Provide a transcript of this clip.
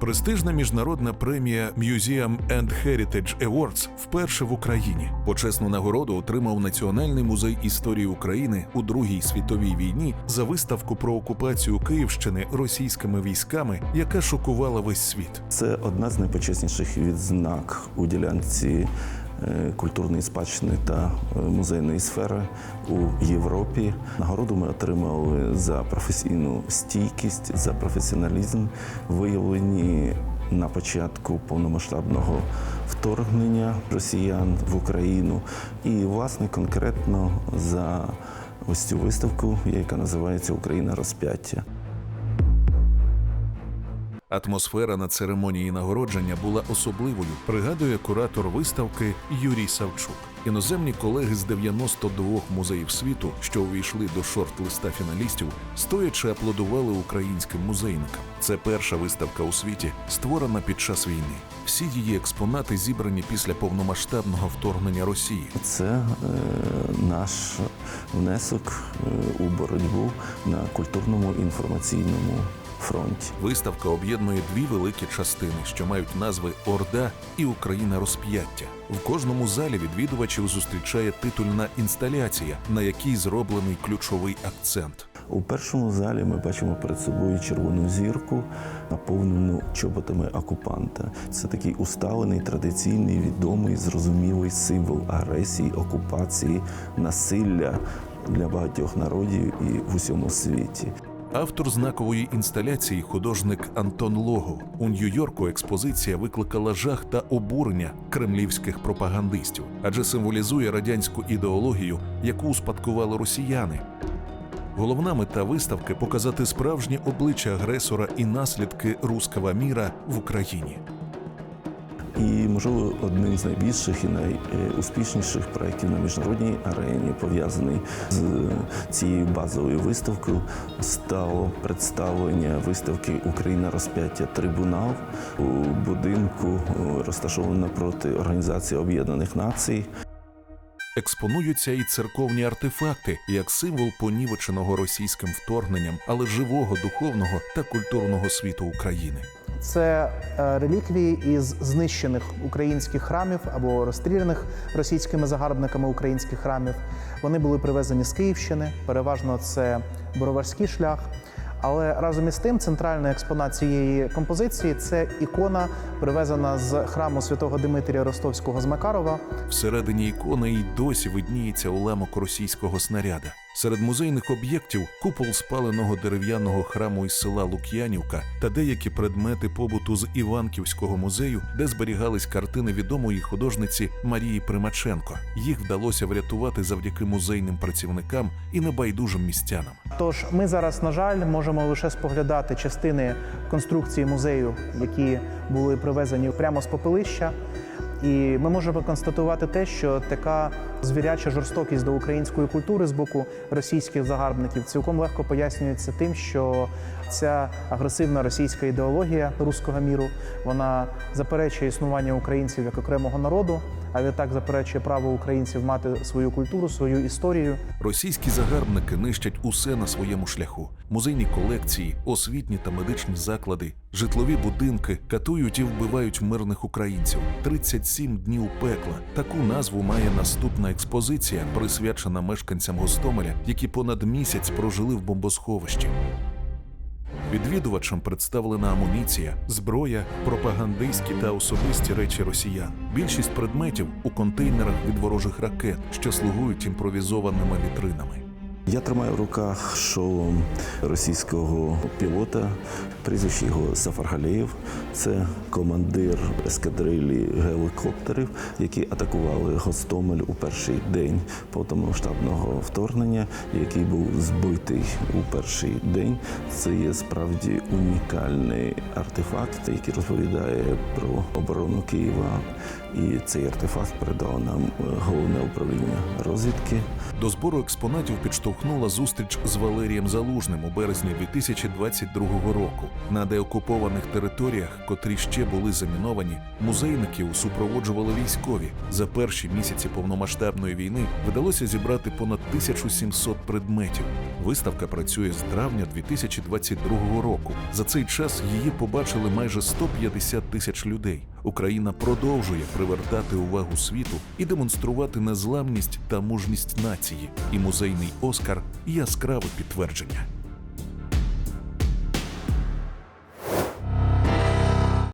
Престижна міжнародна премія Museum and Heritage Awards вперше в Україні. Почесну нагороду отримав Національний музей історії України у Другій світовій війні за виставку про окупацію Київщини російськими військами, яка шокувала весь світ. Це одна з найпочесніших відзнак у ділянці культурної спадщини та е, музейної сфери у Європі. Нагороду ми отримали за професійну стійкість, за професіоналізм, виявлені на початку повномасштабного вторгнення росіян в Україну, і власне конкретно за ось цю виставку, яка називається Україна розп'яття. Атмосфера на церемонії нагородження була особливою, пригадує куратор виставки Юрій Савчук. Іноземні колеги з 92 музеїв світу, що увійшли до шорт-листа фіналістів, стоячи аплодували українським музейникам. Це перша виставка у світі, створена під час війни. Всі її експонати зібрані після повномасштабного вторгнення Росії. Це е, наш внесок е, у боротьбу на культурному інформаційному фронті. Виставка об'єднує дві великі частини, що мають назви Орда і Україна розп'яття. В кожному залі відвідувачів зустрічає титульна інсталяція, на якій зроблений ключовий акцент. У першому залі ми бачимо перед собою червону зірку, наповнену чоботами окупанта. Це такий усталений, традиційний, відомий, зрозумілий символ агресії, окупації, насилля для багатьох народів і в усьому світі. Автор знакової інсталяції, художник Антон Лого. У Нью-Йорку експозиція викликала жах та обурення кремлівських пропагандистів, адже символізує радянську ідеологію, яку успадкували росіяни. Головна мета виставки показати справжнє обличчя агресора і наслідки руского міра в Україні. І, можливо, одним з найбільших і найуспішніших проєктів на міжнародній арені, пов'язаний з цією базовою виставкою, стало представлення виставки Україна розп'яття трибунал у будинку, розташованому напроти Організації Об'єднаних Націй. Експонуються і церковні артефакти як символ понівеченого російським вторгненням, але живого духовного та культурного світу України. Це е, реліквії із знищених українських храмів або розстріляних російськими загарбниками українських храмів. Вони були привезені з Київщини. Переважно це Бороварський шлях. Але разом із тим, центральний експонат цієї композиції це ікона, привезена з храму святого Димитрія Ростовського з Макарова. Всередині ікони й досі видніється уламок російського снаряда. Серед музейних об'єктів купол спаленого дерев'яного храму із села Лук'янівка та деякі предмети побуту з Іванківського музею, де зберігались картини відомої художниці Марії Примаченко. Їх вдалося врятувати завдяки музейним працівникам і небайдужим містянам. Тож ми зараз, на жаль, можемо лише споглядати частини конструкції музею, які були привезені прямо з попелища. І ми можемо констатувати те, що така звіряча жорстокість до української культури з боку російських загарбників цілком легко пояснюється тим, що ця агресивна російська ідеологія руського міру вона заперечує існування українців як окремого народу, а відтак заперечує право українців мати свою культуру, свою історію. Російські загарбники нищать усе на своєму шляху: музейні колекції, освітні та медичні заклади, житлові будинки катують і вбивають мирних українців. 37 днів пекла. Таку назву має наступна експозиція, присвячена мешканцям Гостомеля, які понад місяць прожили в бомбосховищі. Відвідувачам представлена амуніція, зброя, пропагандистські та особисті речі росіян. Більшість предметів у контейнерах від ворожих ракет, що слугують імпровізованими вітринами. Я тримаю в руках шолом російського пілота, прізвище його Сафаргалєєв. Це командир ескадрилі гелікоптерів, які атакували Гостомель у перший день повномасштабного вторгнення, який був збитий у перший день. Це є справді унікальний артефакт, який розповідає про оборону Києва. І цей артефакт передало нам головне управління розвідки. До збору експонатів підштовхнула зустріч з Валерієм Залужним у березні 2022 року. На деокупованих територіях, котрі ще були заміновані, музейників супроводжували військові. За перші місяці повномасштабної війни вдалося зібрати понад 1700 предметів. Виставка працює з травня 2022 року. За цей час її побачили майже 150 тисяч людей. Україна продовжує привертати увагу світу і демонструвати незламність та мужність нації. І музейний Оскар яскраве підтвердження.